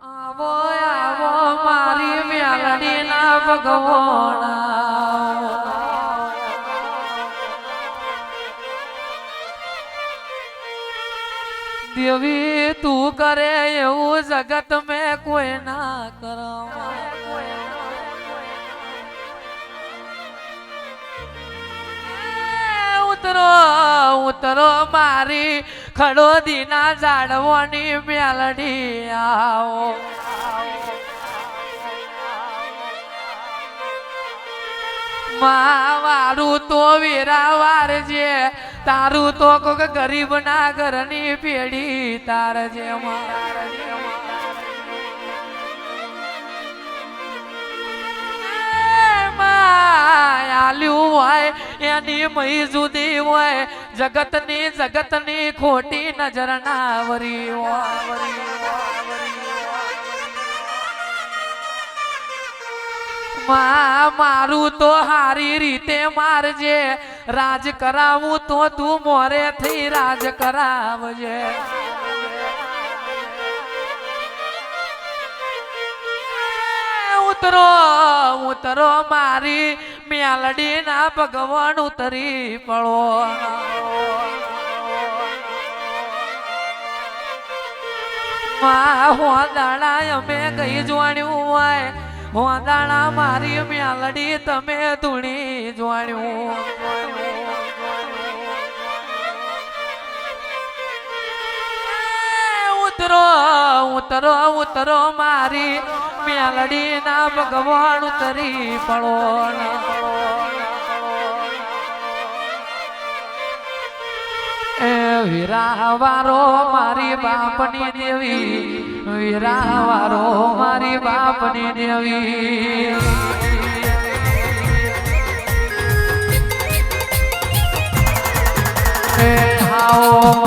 આવો આવો, મારી મ્યાલડીના ભગવાના. દેવી, તું કરે એવું જગત મેં કોઈ ના કર ઉતરો ઉતરો મારી ખડો દીના ઝાડવાની મેલડી આવો. માં વારું તો વેરાવાર છે, તારું તો કોક ગરીબ ના ઘરની પેઢી તાર છે આલ્યું હોય, એની મહી ખોટી નજર ના વરી મારું તો હારી રીતે મારજે. રાજ કરાવું તો તું મોરે થઈ રાજ કરાવજે. ઉતરો ઉતરો મારી મેલડી ના ભગવાન ઉતરી પડો. હોદાણા અમે ગઈ જોણ્યું હોય, હોદાણા મારી મ્યાલડી તમે ધૂણી જોણ્યું. ઉતરો ઉતરો ઉતરો મારી. મેલડી ના ભગવાન ઉતરી પડો વીરાવારો મારી બાપની દેવી. વીરાવારો મારી બાપની દેવી. એ આવો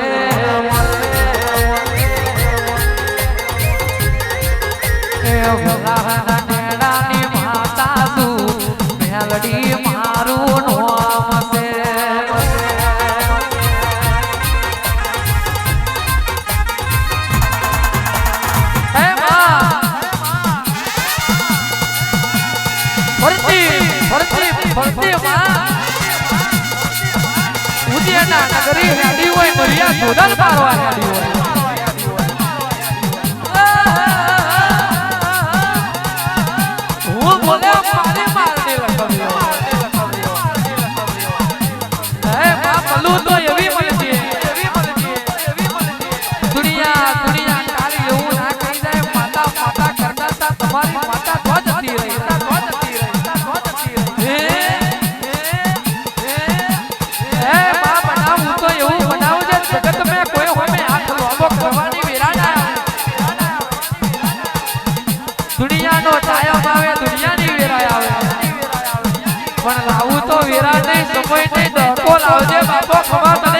ફરતી માં ઉજેના નગરી હેડી હોય મરિયા ધોદલ પારવા હેડી હોય. દુનિયાનો કાયમ આવે, દુનિયાની વેરાય આવે. પણ લાવું તો વેરા નહીં, સમય નહીં ડકો લાવજે બાપો ખમા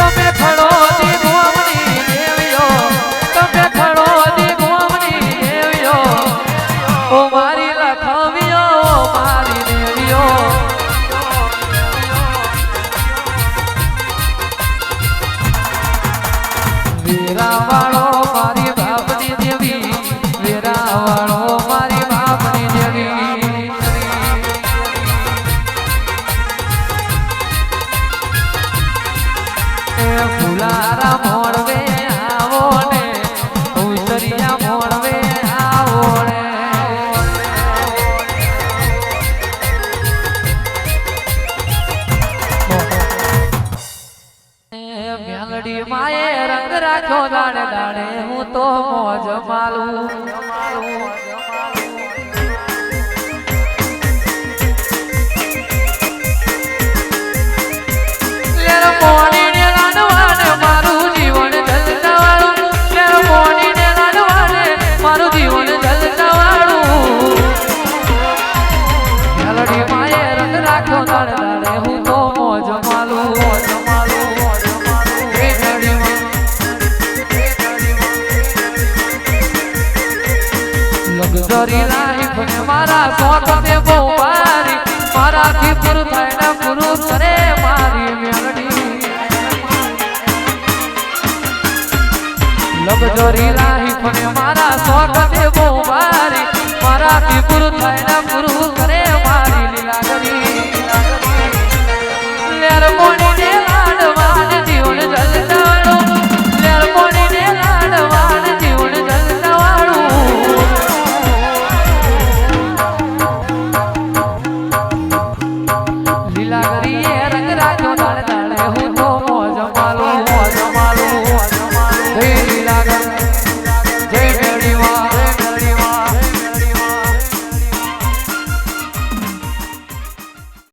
তবে દાડે દાડે હું તો મોજ માલું. લગઝરી લાઈફ ને મારા શોખ તે બહુ મારી મારાથી પૂરું થાય ને પૂરું કરે મારી લગઝરી લાઈફ ને મારા શોખ તે બહુ મારી મારાથી પૂરું થાય ને પૂરું કરે મારી લીલા ગરી લેર 哒哒哒哒